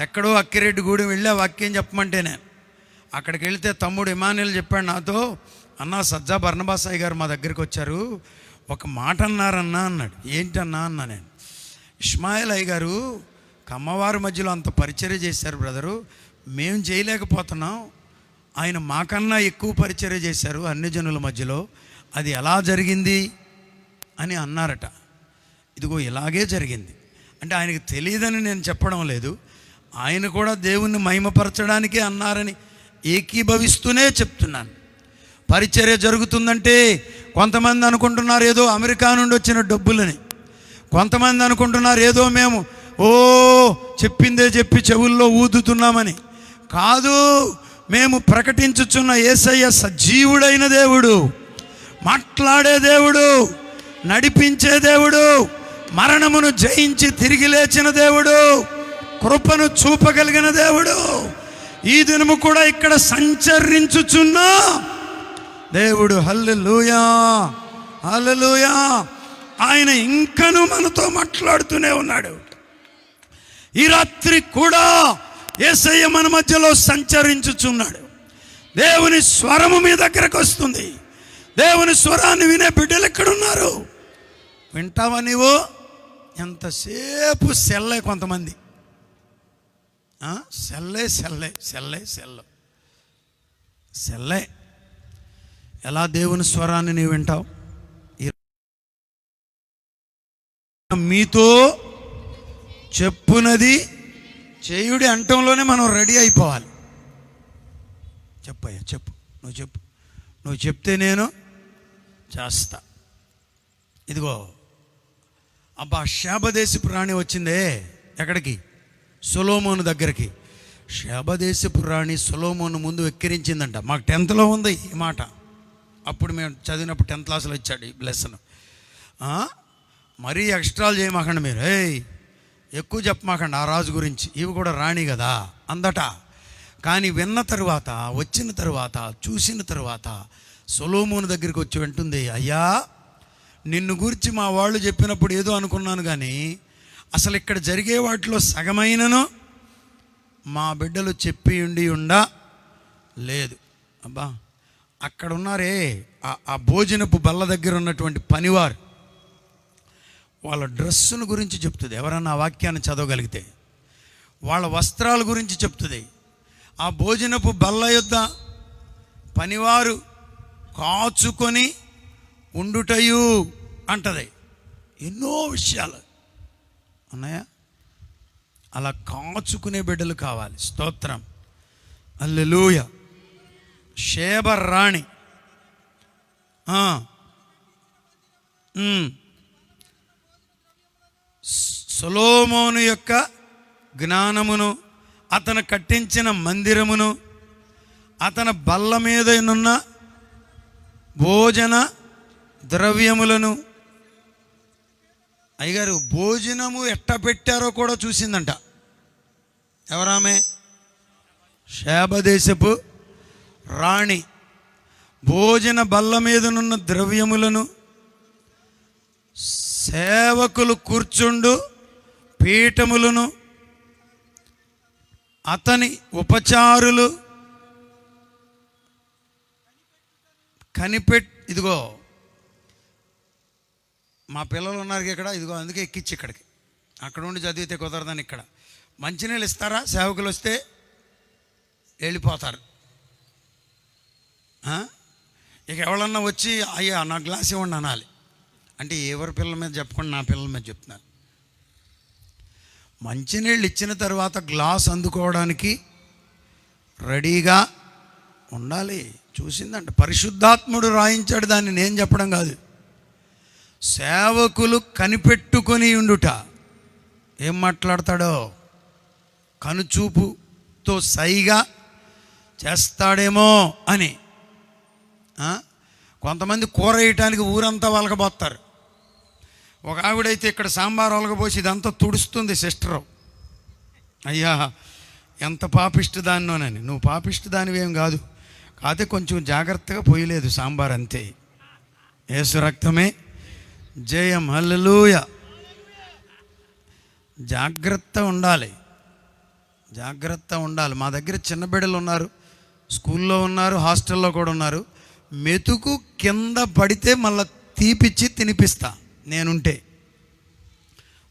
ఎక్కడో అక్కిరెడ్డి గూడెం వెళ్ళి ఆ వాక్యం చెప్పమంటేనే. అక్కడికి వెళితే తమ్ముడు ఇమానుయల్ చెప్పాడు నాతో అన్న సజ్జా భర్ణబాసాయి గారు మా దగ్గరికి వచ్చారు ఒక మాట అన్నారన్నా అన్నాడు. ఏంటన్నా అన్నా నేను. ఇస్మాయిల్ అయ్య గారు కమ్మవారి మధ్యలో అంత పరిచర్య చేశారు బ్రదరు మేము చేయలేకపోతున్నాం ఆయన మాకన్నా ఎక్కువ పరిచర్య చేశారు అన్ని జనుల మధ్యలో అది ఎలా జరిగింది? అని అన్నారట. ఇదిగో ఇలాగే జరిగింది. అంటే ఆయనకు తెలియదని నేను చెప్పడం లేదు ఆయన కూడా దేవుణ్ణి మహిమపరచడానికే అన్నారని ఏకీభవిస్తూనే చెప్తున్నాను. పరిచర్య జరుగుతుందంటే కొంతమంది అనుకుంటున్నారు ఏదో అమెరికా నుండి వచ్చిన డబ్బులని. కొంతమంది అనుకుంటున్నారు ఏదో మేము ఓ చెప్పిందే చెప్పి చెవుల్లో ఊదుతున్నామని. కాదు మేము ప్రకటించుచున్న ఏసయ్య సజీవుడైన దేవుడు మాట్లాడే దేవుడు నడిపించే దేవుడు మరణమును జయించి తిరిగి లేచిన దేవుడు కృపను చూపగలిగిన దేవుడు. ఈ దినము కూడా ఇక్కడ సంచరించుచున్నా. దేవుడు హల్లెలూయా హల్లెలూయా. ఆయన ఇంకను మనతో మాట్లాడుతూనే ఉన్నాడు. ఈ రాత్రి కూడా యేసయ్య మన మధ్యలో సంచరించుచున్నాడు. దేవుని స్వరము మీ దగ్గరకు వస్తుంది. దేవుని స్వరాన్ని వినే బిడ్డలు ఎక్కడున్నారు? వింటావా నీవు? ఎంతసేపు సెల్లే కొంతమంది. సెల్లే సెల్లే సెల్లే సెల్ల. సెల్లే. ఎలా దేవుని స్వరాన్ని నీవు వింటావు? మీతో చెప్పునది చేయుడి అంటంలోనే మనం రెడీ అయిపోవాలి. చెప్పయ్యా చెప్పు. నువ్వు చెప్పు. నువ్వు చెప్తే నేను చేస్తా. ఇదిగో. అబ్బా శాపదేశి ప్రాణి వచ్చిందే ఎక్కడికి? సొలోమోను దగ్గరికి. శబదేశపు రాణి సొలోమోను ముందు వెక్కిరించిందంట. మాకు టెన్త్లో ఉంది ఈ మాట. అప్పుడు మేము చదివినప్పుడు టెన్త్ క్లాస్లో ఇచ్చాడు ఈ లెసన్ మరీ ఎక్స్ట్రాలు చేయమాకండి మీరు. ఏయ్ ఎక్కువ చెప్పమాకండి ఆ రాజు గురించి. ఇవి కూడా రాణి కదా అందట. కానీ విన్న తరువాత వచ్చిన తరువాత చూసిన తరువాత సొలోమోను దగ్గరికి వచ్చి వింటుంది అయ్యా నిన్ను గురించి మా వాళ్ళు చెప్పినప్పుడు ఏదో అనుకున్నాను కానీ అసలు ఇక్కడ జరిగే వాటిలో సగమైనను మా బిడ్డలు చెప్పి ఉండి ఉండా? లేదు. అబ్బా అక్కడ ఉన్నారే ఆ- ఆ భోజనపు బల్ల దగ్గర ఉన్నటువంటి పనివారు. వాళ్ళ డ్రెస్సును గురించి చెప్తుంది. ఎవరన్నా ఆ వాక్యాన్ని చదవగలిగితే. వాళ్ళ వస్త్రాల గురించి చెప్తుంది. ఆ భోజనపు బల్ల యొద్ద పనివారు కాచుకొని ఉండుటయు అంటది. ఎన్నో విషయాలు. ఉన్నాయా? అలా కాచుకునే బిడ్డలు కావాలి. స్తోత్రం. అల్లెలూయ షేబ రాణి ఆ. సొలోమోను యొక్క జ్ఞానమును అతను కట్టించిన మందిరమును అతని బల్ల మీదనున్న భోజన ద్రవ్యములను అయ్యగారు భోజనము ఎట్ట పెట్టారో కూడా చూసిందంట. ఎవరామె? శాబదేశపు రాణి. భోజన బల్ల మీదనున్న ద్రవ్యములను సేవకులు కూర్చుండు పీఠములను అతని ఉపచారులు కనిపెట్ ఇదిగో మా పిల్లలు ఉన్నారు ఇక్కడ ఇదిగో అందుకే ఎక్కించి ఇక్కడికి. అక్కడ ఉండి చదివితే కుదరదని ఇక్కడ. మంచినీళ్ళు ఇస్తారా? సేవకులు వస్తే వెళ్ళిపోతారు. ఇక ఎవరన్నా వచ్చి అయ్యా నా గ్లాస్ ఇవ్వండి అనాలి. అంటే ఎవరి పిల్లల మీద చెప్పకుండా నా పిల్లల మీద చెప్తున్నాను మంచినీళ్ళు ఇచ్చిన తర్వాత గ్లాస్ అందుకోవడానికి రెడీగా ఉండాలి. చూసిందంట. పరిశుద్ధాత్ముడు రాయించాడు దాన్ని నేను చెప్పడం కాదు. సేవకులు కనిపెట్టుకొని ఉండుట. ఏం మాట్లాడతాడో? కనుచూపుతో సైగా చేస్తాడేమో అని. కొంతమంది కూర వేయటానికి ఊరంతా వలకబోస్తారు ఒక ఆవిడైతే ఇక్కడ సాంబార్ ఒలగబోసి ఇదంతా తుడుస్తుంది సిస్టరు. అయ్యా ఎంత పాపిష్టి దాన్నోనని. నువ్వు పాపిష్టి దానివేం కాదు. కాకపోతే కొంచెం జాగ్రత్తగా పోయలేదు సాంబార్ అంతే. ఏసు రక్తమే. జయం. హల్లెలూయ. జాగ్రత్త ఉండాలి. జాగ్రత్త ఉండాలి. మా దగ్గర చిన్న బిడ్డలు ఉన్నారు. స్కూల్లో ఉన్నారు హాస్టల్లో కూడా ఉన్నారు. మెతుకు కింద పడితే మళ్ళీ తీపిచ్చి తినిపిస్తా. నేనుంటే.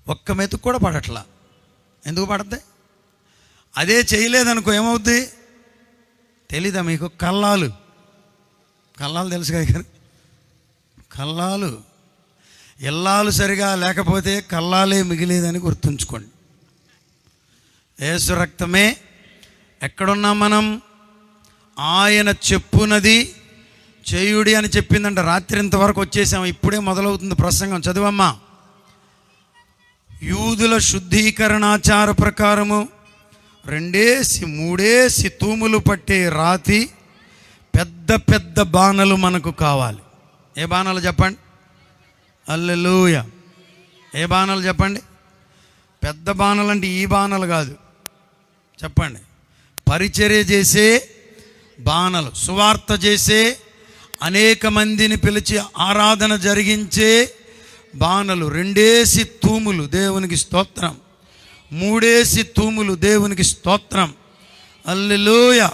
ఒక్క మెతుకు కూడా పడట్లా. ఎందుకు పడద్ది? అదే చేయలేదనుకో ఏమవుద్ది? తెలీదా మీకు? కల్లాలు కల్లాలు తెలుసు కదా కల్లాలు ఇల్లాలు సరిగా లేకపోతే కల్లాలే మిగిలేదని గుర్తుంచుకోండి. యేసు రక్తమే ఎక్కడున్నాం మనం? ఆయన చెప్పునది చేయుడి అని చెప్పిందంట. రాత్రి ఇంతవరకు వచ్చేసాం. ఇప్పుడే మొదలవుతుంది ప్రసంగం. చదువమ్మా. యూదుల శుద్ధీకరణాచార ప్రకారము రెండేసి మూడేసి తూములు పట్టే రాతి పెద్ద పెద్ద బాణలు మనకు కావాలి. ఏ బాణాలు చెప్పండి? అల్లెలూయ. ఏ బాణాలు చెప్పండి? పెద్ద బాణాలు అంటే ఈ బాణాలు కాదు. చెప్పండి. పరిచర్య చేసే బాణలు సువార్త చేసే అనేక మందిని పిలిచి ఆరాధన జరిగించే బాణలు. రెండేసి తూములు దేవునికి స్తోత్రం. మూడేసి తూములు దేవునికి స్తోత్రం. అల్లెలూయ.